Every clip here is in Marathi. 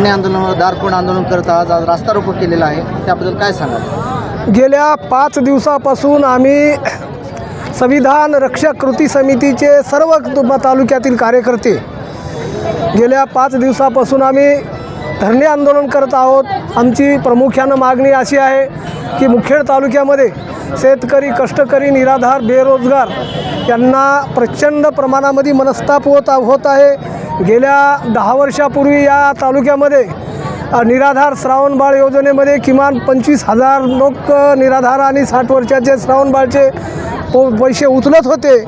धरणे आंदोलन दारकोण आंदोलन करत आज आज रास्ता रोको केलेला आहे त्याबद्दल काय सांगाल? गेल्या पाच दिवसापासून आम्ही संविधान रक्षक कृती समितीचे सर्व तालुक्यातील कार्यकर्ते गेल्या पाच दिवसापासून आम्ही धरणे आंदोलन करत आहोत. आमची प्रामुख्यानं मागणी अशी आहे की मुखेड तालुक्यामध्ये शेतकरी कष्टकरी निराधार बेरोजगार यांना प्रचंड प्रमाणामध्ये मनस्ताप होत होत आहे. गेल्या दहा वर्षापूर्वी या तालुक्यामध्ये निराधार श्रावणबाळ योजनेमध्ये किमान पंचवीस हजार लोक निराधार आणि साठ वर्षाचे श्रावणबाळचे पैसे उचलत होते.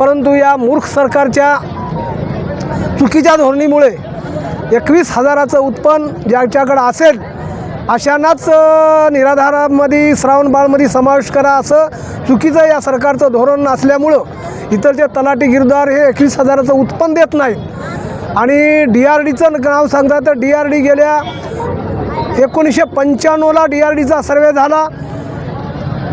परंतु या मूर्ख सरकारच्या चुकीच्या धोरणीमुळे एकवीस हजाराचं उत्पन्न ज्याच्याकडं असेल अशांनाच निराधारामध्ये श्रावणबाळमध्ये समावेश करा असं चुकीचं या सरकारचं धोरण असल्यामुळं इतरचे तलाठी गिरदार हे एकवीस हजाराचं उत्पन्न देत नाहीत. आणि डी आर डीचं नाव सांगता तर डी आर डी गेल्या एकोणीसशे पंच्याण्णवला डी आर डीचा सर्वे झाला.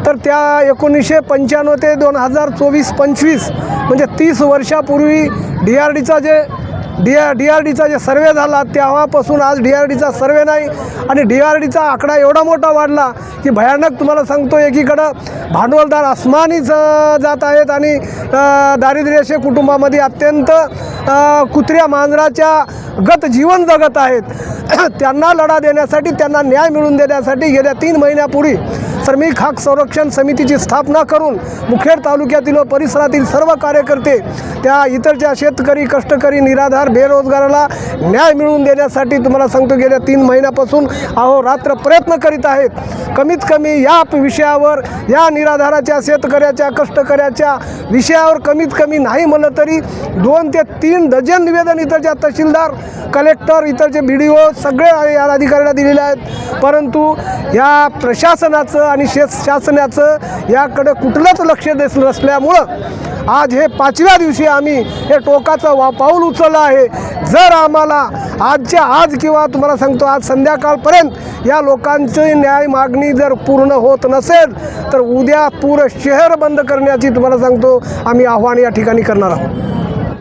तर त्या एकोणीसशे पंच्याण्णव ते दोन हजार चोवीस पंचवीस म्हणजे तीस वर्षापूर्वी डी आर डीचा जे डी आर डी आर डीचा जे सर्वे झाला तेव्हापासून आज डी आर डीचा सर्वे नाही आणि डी आर डीचा आकडा एवढा मोठा वाढला की भयानक तुम्हाला सांगतो एकीकडं भांडवलदार अस्मानीच जात आहेत आणि अ, दारिद्र्यशे कुटुंबामध्ये अत्यंत कुत्र्या मांजराच्या गत जीवन जगत आहेत. त्यांना लढा देण्यासाठी त्यांना न्याय मिळवून देण्यासाठी गेल्या तीन महिन्यापूर्वी श्रमिक हक संरक्षण समितीची स्थापना करून मुखेड तालुक्यातील व परिसरातील सर्व कार्यकर्ते त्या इतरच्या शेतकरी कष्टकरी निराधार बेरोजगाराला न्याय मिळवून देण्यासाठी तुम्हाला सांगतो गेल्या तीन महिन्यापासून अहोरात्र प्रयत्न करीत आहेत. कमीत कमी या विषयावर या निराधाराच्या शेतकऱ्याच्या कष्टकऱ्याच्या विषयावर कमीत कमी नाही म्हणलं तरी दोन ते तीन डझन निवेदन इतरच्या तहसीलदार कलेक्टर इतरचे बी डी ओ सगळे या अधिकाऱ्याला दिलेले आहेत. परंतु या प्रशासनाचं आणि शे शासनाचं याकडे कुठलंच लक्ष देत नसल्यामुळं आज हे पाचव्या दिवशी आम्ही हे टोकाचं वा पाऊल उचललं आहे. जर आम्हाला आजच्या आज किंवा तुम्हाला सांगतो आज संध्याकाळपर्यंत या लोकांची न्याय मागणी जर पूर्ण होत नसेल तर उद्या पूर्ण शहर बंद करण्याची तुम्हाला सांगतो आम्ही आव्हान या ठिकाणी करणार आहोत.